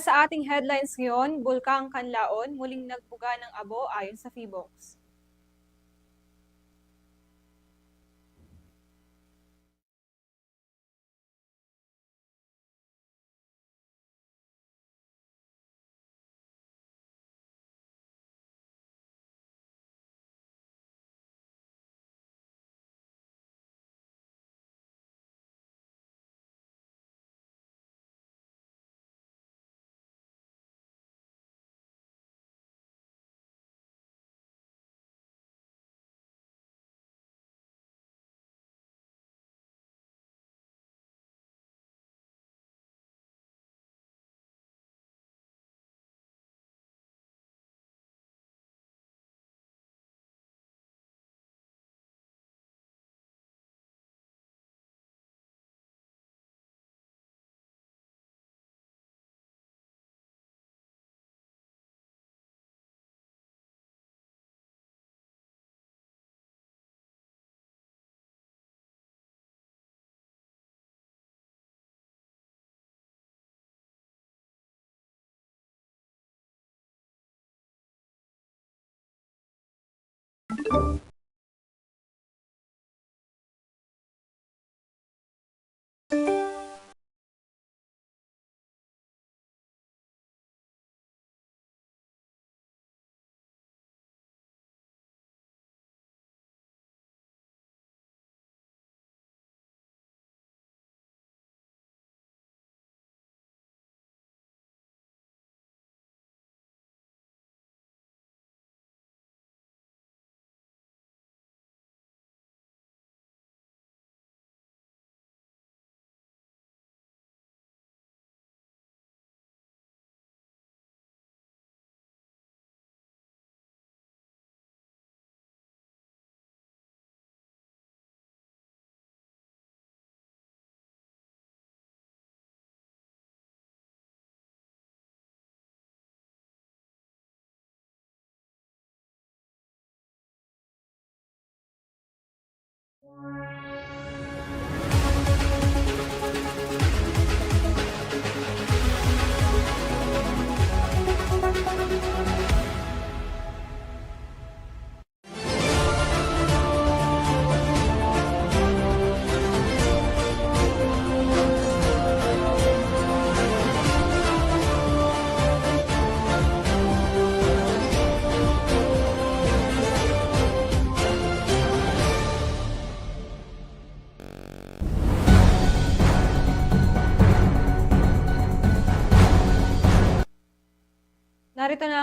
Sa ating headlines ngayon, Bulkang Kanlaon muling nagpuga ng abo ayon sa Phibox.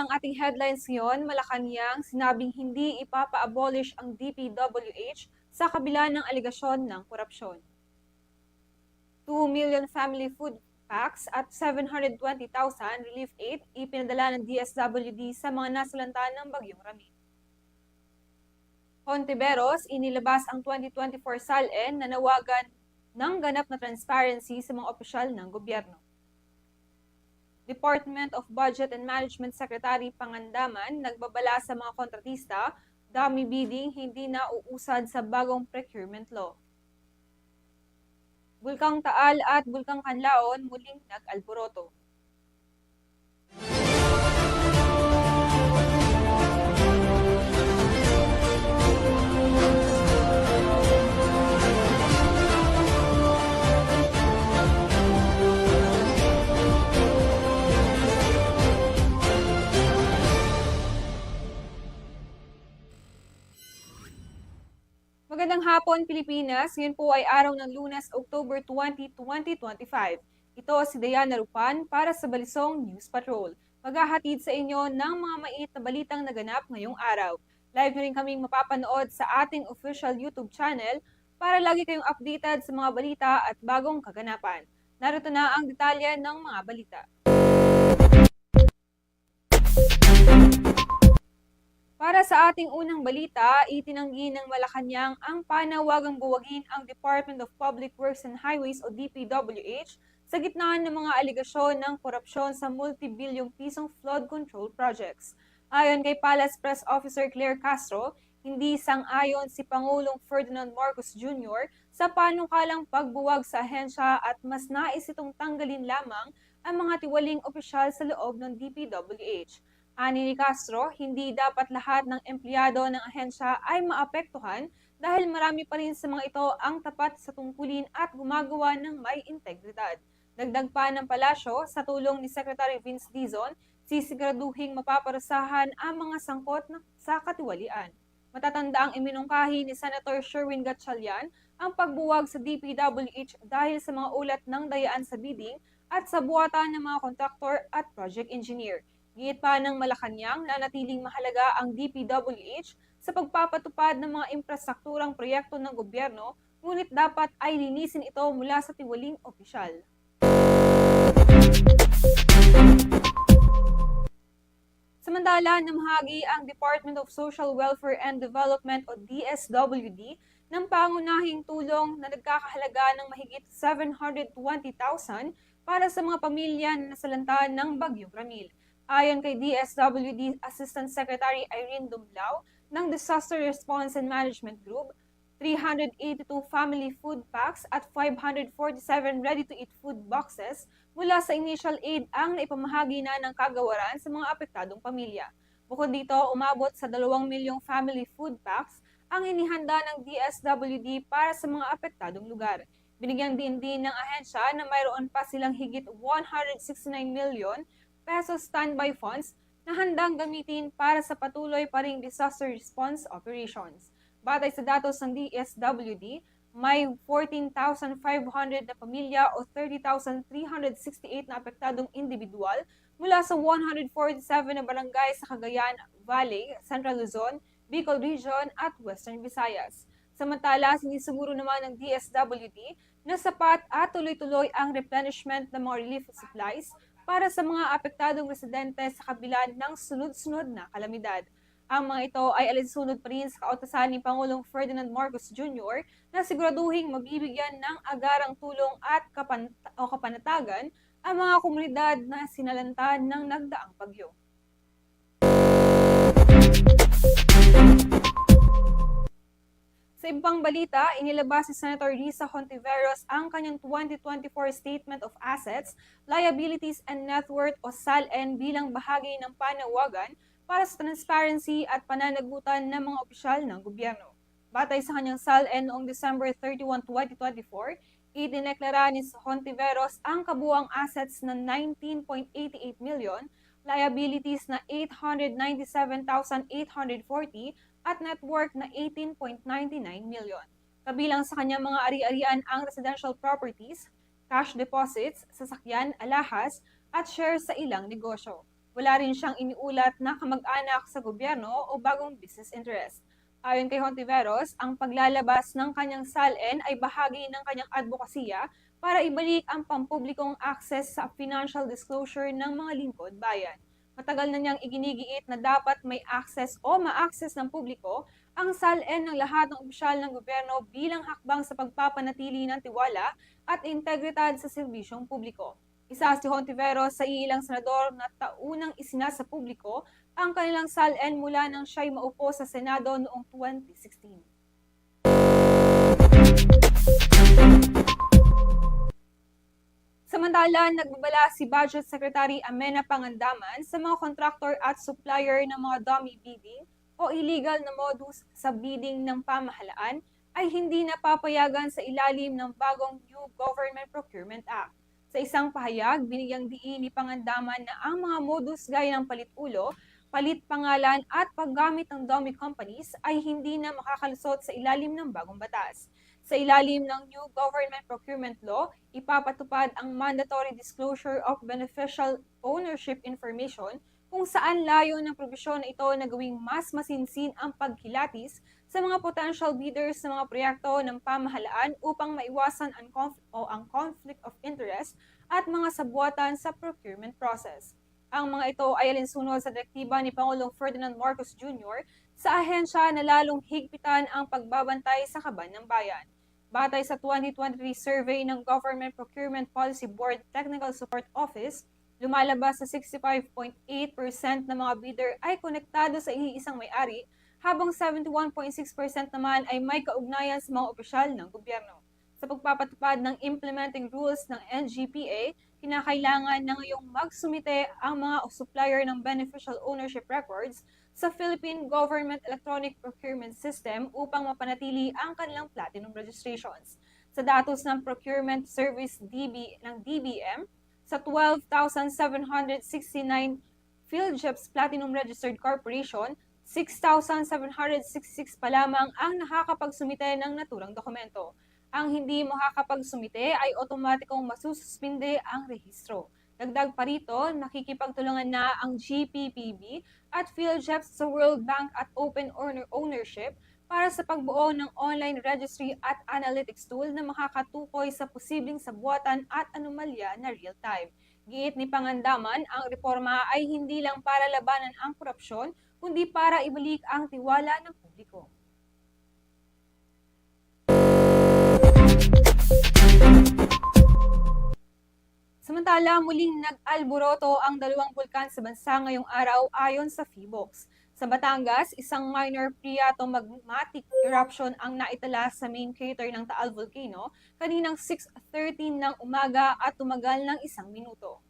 Ang ating headlines ngayon. Malacanang sinabing hindi ipapa-abolish ang DPWH sa kabila ng aligasyon ng korupsyon. 2 million family food packs at 720,000 relief aid ipinadala ng DSWD sa mga nasalanta ng Bagyong Rami. Hontiveros, inilabas ang 2024 SALN na nawagan ng ganap na transparency sa mga opisyal ng gobyerno. Department of Budget and Management Secretary Pangandaman nagbabala sa mga kontratista, dami bidding hindi na uusad sa bagong procurement law. Bulkang Taal at Bulkang Kanlaon muling nag-alboroto. Magandang hapon, Pilipinas. Ngayon po ay araw ng lunes, October 20, 2025. Ito si Diana Rupan para sa Balisong News Patrol. Maghahatid sa inyo ng mga mait na balitang naganap ngayong araw. Live nyo rin kaming mapapanood sa ating official YouTube channel para lagi kayong updated sa mga balita at bagong kaganapan. Narito na ang detalye ng mga balita. Para sa ating unang balita, itinanggi ng Malacanang ang panawagang buwagin ang Department of Public Works and Highways o DPWH sa gitna ng mga aligasyon ng korupsyon sa multibilyong pisong flood control projects. Ayon kay Palace Press Officer Claire Castro, hindi sang-ayon si Pangulong Ferdinand Marcos Jr. sa panukalang pagbuwag sa ahensya at mas nais itong tanggalin lamang ang mga tiwaling opisyal sa loob ng DPWH. Ani ni Castro, hindi dapat lahat ng empleyado ng ahensya ay maapektuhan dahil marami pa rin sa mga ito ang tapat sa tungkulin at gumagawa ng may integridad. Dagdag pa ng palasyo, sa tulong ni Secretary Vince Dizon, sisiguraduhing mapaparusahan ang mga sangkot na sa katiwalian. Matatanda ang iminungkahi ni Senator Sherwin Gatchalian ang pagbuwag sa DPWH dahil sa mga ulat ng dayaan sa bidding at sa buwatan ng mga kontraktor at project engineer. Giit pa ng Malacanang na natiling mahalaga ang DPWH sa pagpapatupad ng mga infrastrukturang proyekto ng gobyerno, ngunit dapat ay linisin ito mula sa tiwaling opisyal. Samantala, namahagi ang Department of Social Welfare and Development o DSWD ng pangunahing tulong na nagkakahalaga ng mahigit 720,000 para sa mga pamilya na nasalanta ng Bagyong Ramil. Ayon kay DSWD Assistant Secretary Irene Dumlao ng Disaster Response and Management Group, 382 family food packs at 547 ready-to-eat food boxes mula sa initial aid ang naipamahagi na ng kagawaran sa mga apektadong pamilya. Bukod dito, umabot sa 2 milyong family food packs ang inihanda ng DSWD para sa mga apektadong lugar. Binigyan din din ng ahensya na mayroon pa silang higit 169 milyon pesos standby funds na handang gamitin para sa patuloy pa ring disaster response operations. Batay sa datos ng DSWD, may 14,500 na pamilya o 30,368 na apektadong individual mula sa 147 na barangay sa Cagayan Valley, Central Luzon, Bicol Region at Western Visayas. Samantala, sinisuguro naman ng DSWD na sapat at tuloy-tuloy ang replenishment ng mga relief supplies para sa mga apektadong residente sa kabila ng sunod-sunod na kalamidad. Ang mga ito ay alinsunod pa rin sa kautasan ni Pangulong Ferdinand Marcos Jr. na siguraduhing mabibigyan ng agarang tulong at kapan o kapanatagan ang mga komunidad na sinalanta ng nagdaang bagyo. Sa ibang balita, inilabas si Senator Risa Hontiveros ang kanyang 2024 Statement of Assets, Liabilities and Net Worth o SALN bilang bahagi ng panawagan para sa transparency at pananagutan ng mga opisyal ng gobyerno. Batay sa kanyang SALN noong December 31, 2024, idineklara ni Hontiveros ang kabuang assets na 19.88 million, liabilities na 897,840 at net worth na 18.99 million. Kabilang sa kanyang mga ari-arian ang residential properties, cash deposits, sasakyan, alahas, at shares sa ilang negosyo. Wala rin siyang iniulat na kamag-anak sa gobyerno o bagong business interest. Ayon kay Hontiveros, ang paglalabas ng kanyang SALN ay bahagi ng kanyang advokasya para ibalik ang pampublikong access sa financial disclosure ng mga lingkod bayan. Matagal na niyang iginigiit na dapat may access o ma-access ng publiko ang SALN ng lahat ng opisyal ng gobyerno bilang hakbang sa pagpapanatili ng tiwala at integridad sa serbisyong publiko. Isa si Hontiveros sa ilang senador na taunang isinasa publiko ang kanilang SALN mula nang siya'y maupo sa Senado noong 2016. Samantala, nagbabala si Budget Secretary Amena Pangandaman sa mga kontraktor at supplier ng mga dummy bidding o illegal na modus sa bidding ng pamahalaan ay hindi napapayagan sa ilalim ng bagong New Government Procurement Act. Sa isang pahayag, binigyang diin ni Pangandaman na ang mga modus gaya ng palit-ulo, palit pangalan at paggamit ng dummy companies ay hindi na makakalusot sa ilalim ng bagong batas. Sa ilalim ng New Government Procurement Law, ipapatupad ang mandatory disclosure of beneficial ownership information kung saan layo ng probisyon na ito na gawing mas masinsin ang pagkilatis sa mga potential bidders sa mga proyekto ng pamahalaan upang maiwasan ang, conf- o ang conflict of interest at mga sabuatan sa procurement process. Ang mga ito ay alinsunod sa direktiba ni Pangulong Ferdinand Marcos Jr. sa ahensya na lalong higpitan ang pagbabantay sa kaban ng bayan. Batay sa 2023 survey ng Government Procurement Policy Board Technical Support Office, lumalabas sa 65.8% ng mga bidder ay konektado sa iisang may-ari, habang 71.6% naman ay may kaugnayan sa mga opisyal ng gobyerno. Sa pagpapatupad ng implementing rules ng NGPA, kinakailangan na ngayong magsumite ang mga supplier ng beneficial ownership records sa Philippine Government Electronic Procurement System upang mapanatili ang kanilang platinum registrations. Sa datos ng Procurement Service DB ng DBM, sa 12,769 PhilJeps Platinum Registered Corporation, 6,766 pa lamang ang nakakapagsumite ng naturang dokumento. Ang hindi makakapagsumite ay otomatikong masususpinde ang rehistro. Dagdag pa rito, nakikipagtulungan na ang GPPB at PhilJeps sa World Bank at Open Owner Ownership para sa pagbuo ng online registry at analytics tool na makakatukoy sa posibleng sabuatan at anomalya na real-time. Giit ni Pangandaman, ang reforma ay hindi lang para labanan ang korupsyon, kundi para ibalik ang tiwala ng publiko. Samantala, muling nag-alboroto ang dalawang bulkan sa bansa ngayong araw ayon sa PHIVOX. Sa Batangas, isang minor phreatomagmatic eruption ang naitala sa main crater ng Taal Volcano kaninang 6.13 ng umaga at tumagal ng isang minuto.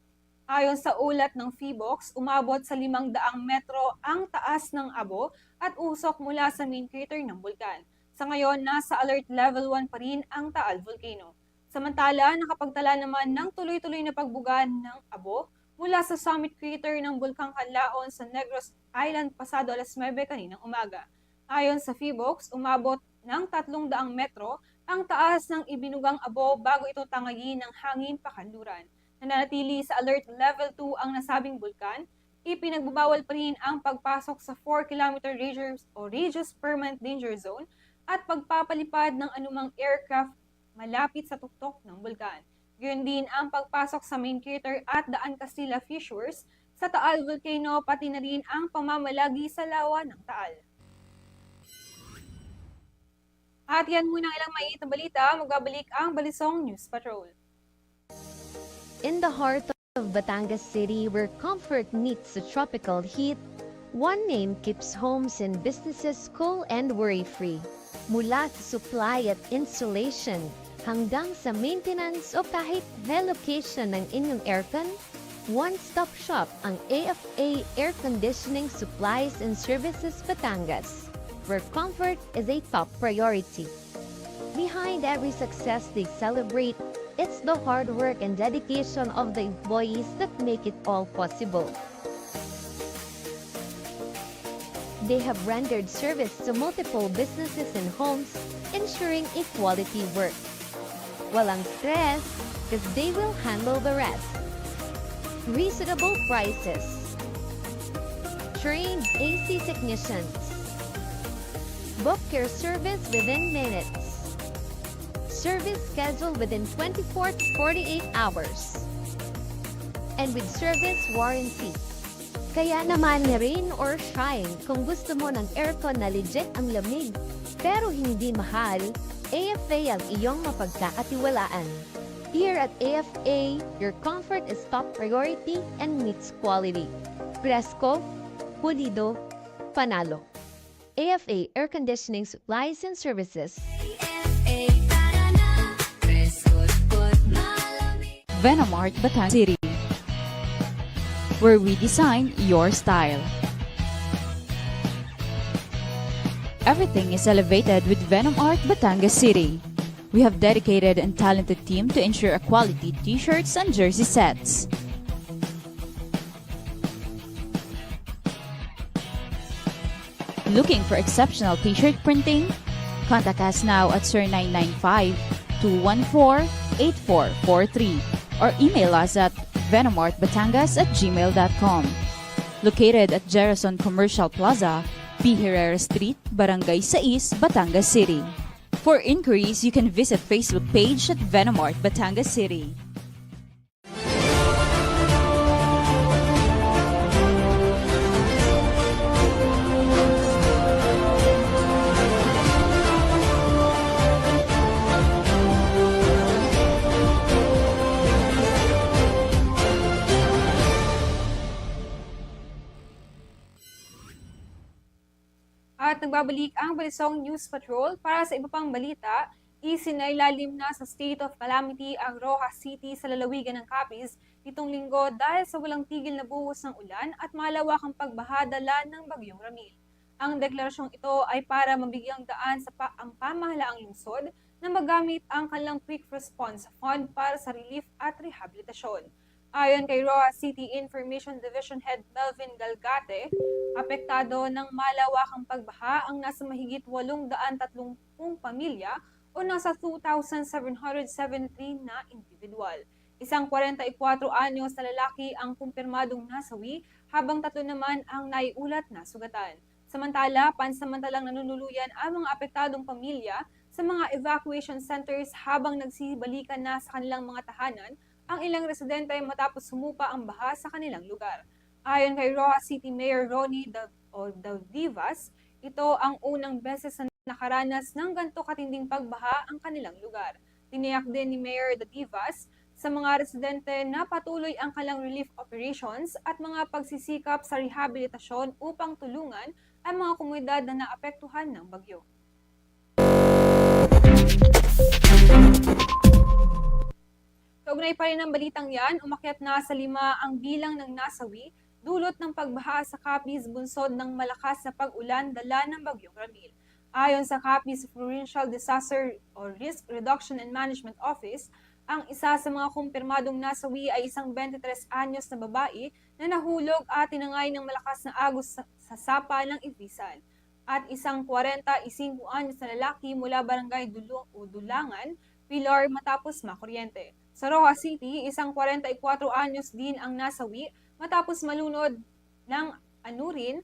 Ayon sa ulat ng PHIVOX, umabot sa 500 metro ang taas ng abo at usok mula sa main crater ng bulkan. Sa ngayon, nasa alert level 1 pa rin ang Taal Volcano. Samantala, nakapagtala naman ng tuloy-tuloy na pagbugan ng abo mula sa summit crater ng Bulkang Kanlaon sa Negros Island pasado alas 9 kaninang umaga. Ayon sa PHIVOX, umabot ng 300 metro ang taas ng ibinugang abo bago ito tangayin ng hangin pakanluran. Nananatili sa alert level 2 ang nasabing bulkan, ipinagbabawal pa rin ang pagpasok sa 4 km radius o radius permanent danger zone at pagpapalipad ng anumang aircraft malapit sa tuktok ng bulkan. Gayun din ang pagpasok sa main crater at daan Castilla Fissures sa Taal Volcano pati na rin ang pamamalagi sa lawa ng Taal. At yan muna ang ilang maiit na balita. Magbabalik ang Balisong News Patrol. In the heart of Batangas City, where comfort meets the tropical heat, one name keeps homes and businesses cool and worry-free. Mula sa supply at installation, hanggang sa maintenance o kahit relocation ng inyong aircon, one-stop shop ang AFA Air Conditioning Supplies and Services Batangas, where comfort is a top priority. Behind every success they celebrate, it's the hard work and dedication of the employees that make it all possible. They have rendered service to multiple businesses and homes, ensuring a quality work. Walang stress, because they will handle the rest. Reasonable prices. Trained AC technicians. Book your service within minutes. Service scheduled within 24 to 48 hours. And with service warranty. Kaya naman rain or shine, kung gusto mo ng aircon na legit ang lamig, pero hindi mahal, AFA ang iyong mapagkakatiwalaan. Here at AFA, your comfort is top priority and meets quality. Fresco, pulido, panalo. AFA Air Conditioning Supplies and Services. Venomart Batangas City, where we design your style. Everything is elevated with Venom Art Batangas City. We have dedicated and talented team to ensure a quality t-shirts and jersey sets. Looking for exceptional t-shirt printing? Contact us now at 0995 214 8443 or email us at venomartbatangas at gmail.com. located at Jerason Commercial Plaza, P. Herrera Street, Barangay Sais, Batangas City. For inquiries, you can visit Facebook page at Venomart Batangas City. At nagbabalik ang Balisong News Patrol para sa iba pang balita, isinailalim na sa state of calamity ang Rojas City sa lalawigan ng Capiz nitong linggo dahil sa walang tigil na buhos ng ulan at malawakang pagbahadala ng Bagyong Ramil. Ang deklarasyong ito ay para mabigyang daan sa pa ang pamahalaang lungsod na magamit ang kanilang Quick Response Fund para sa relief at rehabilitasyon. Ayon kay Roa City Information Division Head Melvin Galgate, apektado ng malawakang pagbaha ang nasa mahigit 830 pamilya o nasa 2,773 na individual. Isang 44 anyos na lalaki ang kumpirmadong nasawi habang tatlo naman ang naiulat na sugatan. Samantala, pansamantalang nanunuluyan ang mga apektadong pamilya sa mga evacuation centers habang nagsibalikan na sa kanilang mga tahanan ang ilang residente matapos sumupa ang baha sa kanilang lugar. Ayon kay Roa City Mayor Ronnie Dav- o Davivas, ito ang unang beses na nakaranas ng ganito katinding pagbaha ang kanilang lugar. Tiniyak din ni Mayor Davivas sa mga residente na patuloy ang kanilang relief operations at mga pagsisikap sa rehabilitasyon upang tulungan ang mga komunidad na naapektuhan ng bagyo. Kaugnay pa rin ng balitang yan, umakyat na sa lima ang bilang ng nasawi dulot ng pagbaha sa Capiz bunsod ng malakas na pag-ulan dala ng Bagyong Ramil. Ayon sa Capiz Provincial Disaster or Risk Reduction and Management Office, ang isa sa mga kumpirmadong nasawi ay isang 23 anyos na babae na nahulog at tinangay ng malakas na agos sa, sa sapa ng Ibisan at isang 45 anyos na lalaki mula barangay Dulong o Dulangan, Pilar matapos makuryente. Sa Rojas City, isang 44 anyos din ang nasawi matapos malunod ng anurin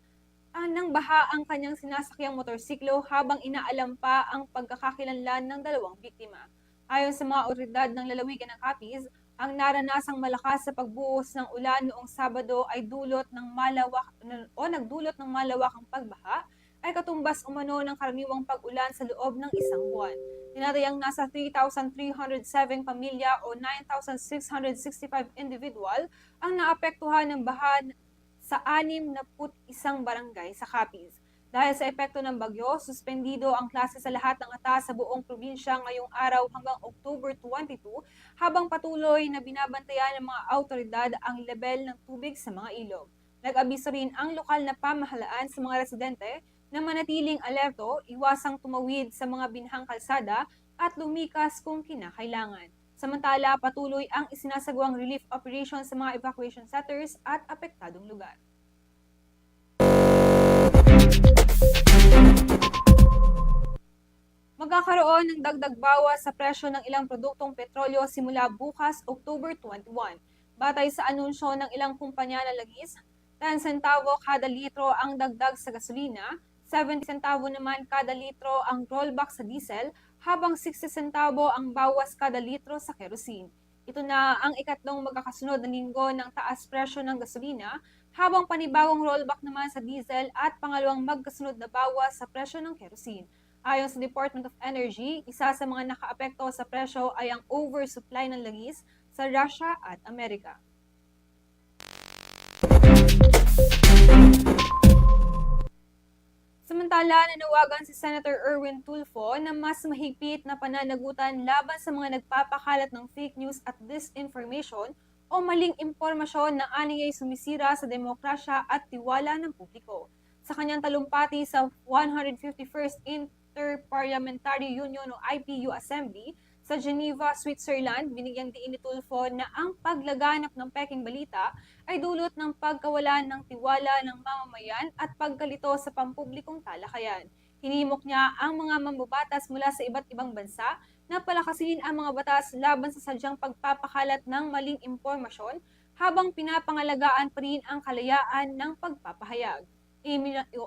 ah, ng baha ang kanyang sinasakyang motorsiklo habang inaalam pa ang pagkakakilanlan ng dalawang biktima. Ayon sa mga otoridad ng lalawigan ng Capiz, ang naranasang malakas sa pagbuhos ng ulan noong Sabado ay dulot ng malawak o nagdulot ng malawakang pagbaha ay katumbas umano ng karaniwang pag-ulan sa loob ng isang buwan. Tinatayang nasa 3,307 pamilya o 9,665 individual ang naapektuhan ng baha sa 61 barangay sa Capiz. Dahil sa epekto ng bagyo, suspendido ang klase sa lahat ng atas sa buong probinsya ngayong araw hanggang October 22 habang patuloy na binabantayan ng mga autoridad ang level ng tubig sa mga ilog. Nag-abiso rin ang lokal na pamahalaan sa mga residente na manatiling alerto, iwasang tumawid sa mga binhang kalsada at lumikas kung kinakailangan. Samantala, patuloy ang isinasagawang relief operation sa mga evacuation centers at apektadong lugar. Magkakaroon ng dagdag bawas sa presyo ng ilang produktong petrolyo simula bukas, October 21. Batay sa anunsyo ng ilang kumpanya na lagis, 10 sentavo kada litro ang dagdag sa gasolina, 70 sentavo naman kada litro ang rollback sa diesel, habang 60 sentavo ang bawas kada litro sa kerosene. Ito na ang ikatlong magkakasunod na linggo ng taas presyo ng gasolina, habang panibagong rollback naman sa diesel at pangalawang magkasunod na bawas sa presyo ng kerosene. Ayon sa Department of Energy, isa sa mga nakaapekto sa presyo ay ang oversupply ng langis sa Russia at Amerika. Samantala, nanawagan si Senator Erwin Tulfo na mas mahigpit na pananagutan laban sa mga nagpapakalat ng fake news at disinformation o maling impormasyon na aniyay sumisira sa demokrasya at tiwala ng publiko. Sa kanyang talumpati sa 151st Interparliamentary Union o IPU Assembly sa Geneva, Switzerland, binigyang diin ni Tulfo na ang paglaganap ng peking balita ay dulot ng pagkawalan ng tiwala ng mamamayan at pagkalito sa pampublikong talakayan. Hinimok niya ang mga mambabatas mula sa iba't ibang bansa na palakasin ang mga batas laban sa sadyang pagpapakalat ng maling impormasyon habang pinapangalagaan pa rin ang kalayaan ng pagpapahayag.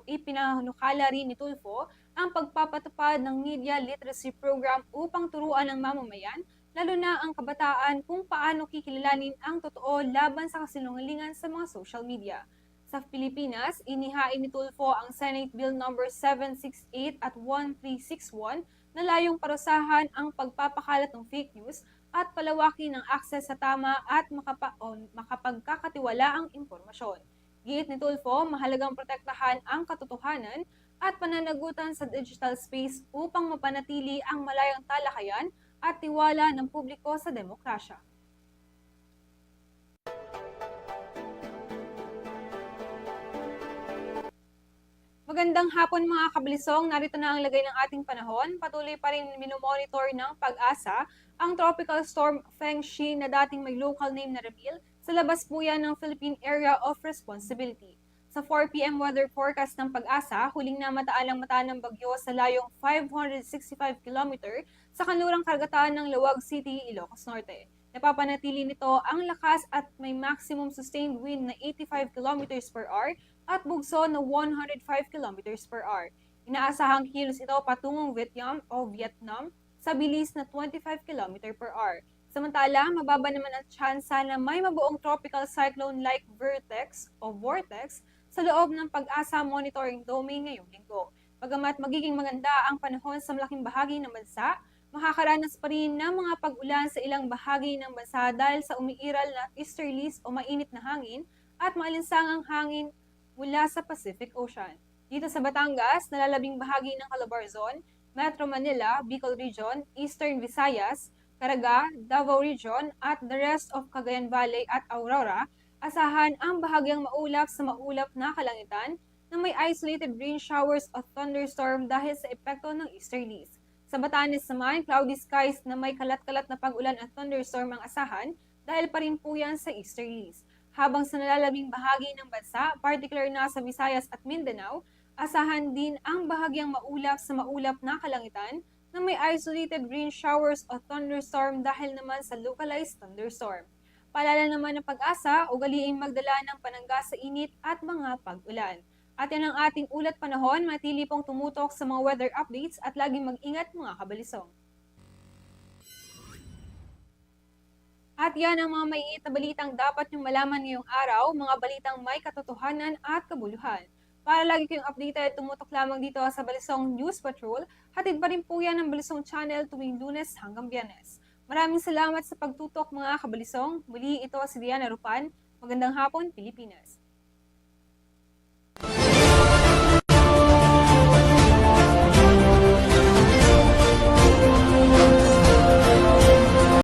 Ipinanukala rin ni Tulfo ang pagpapatupad ng media literacy program upang turuan ng mamamayan, lalo na ang kabataan kung paano kikilalanin ang totoo laban sa kasinungalingan sa mga social media. Sa Pilipinas, inihain ni Tulfo ang Senate Bill No. 768 at 1361 na layong parusahan ang pagpapakalat ng fake news at palawakin ang akses sa tama at makapa o makapagkakatiwalaang impormasyon. Giit ni Tulfo, mahalagang protektahan ang katotohanan at pananagutan sa digital space upang mapanatili ang malayang talakayan at tiwala ng publiko sa demokrasya. Magandang hapon mga kabalisong, narito na ang lagay ng ating panahon. Patuloy pa rin minomonitor ng pag-asa ang tropical storm Feng Shi na dating may local name na reveal sa labas po yan ng Philippine Area of Responsibility. Sa 4pm weather forecast ng pag-asa, huling namataan ang mata ng bagyo sa layong 565 km sa kanlurang karagatan ng Lawag City, Ilocos Norte. Napapanatili nito ang lakas at may maximum sustained wind na 85 km per hour at bugso na 105 km per hour. Inaasahang kilos ito patungong Vietnam o Vietnam sa bilis na 25 km per hour. Samantala, mababa naman ang tsansa na may mabuong tropical cyclone-like vertex o vortex sa loob ng pag-asa monitoring domain ngayong linggo. Bagamat magiging maganda ang panahon sa malaking bahagi ng bansa, makakaranas pa rin ng mga pag-ulan sa ilang bahagi ng bansa dahil sa umiiral na easterlies o mainit na hangin at maalinsangang hangin mula sa Pacific Ocean. Dito sa Batangas, nalalabing bahagi ng Calabarzon, Metro Manila, Bicol Region, Eastern Visayas, Caraga, Davao Region at the rest of Cagayan Valley at Aurora, asahan ang bahagyang maulap sa maulap na kalangitan na may isolated rain showers o thunderstorm dahil sa epekto ng easterlies. Sa Batanes naman, cloudy skies na may kalat-kalat na pag-ulan at thunderstorm ang asahan dahil pa rin po yan sa easterlies. Habang sa nalalabing bahagi ng bansa, particular na sa Visayas at Mindanao, asahan din ang bahagyang maulap sa maulap na kalangitan na may isolated rain showers o thunderstorm dahil naman sa localized thunderstorm. Paalala naman ng pag-asa, ugaliing magdala ng panangga sa init at mga pag-ulan. At yan ang ating ulat panahon, matili pong tumutok sa mga weather updates at laging mag-ingat mga kabalisong. At yan ang mga maiit na balitang dapat niyong malaman ngayong araw, mga balitang may katotohanan at kabuluhan. Para lagi kayong updated, tumutok lamang dito sa Balisong News Patrol. Hatid pa rin po yan ng Balisong Channel tuwing lunes hanggang biyernes. Maraming salamat sa pagtutok mga kabalisong. Muli ito si Diana Rupan. Magandang hapon, Pilipinas.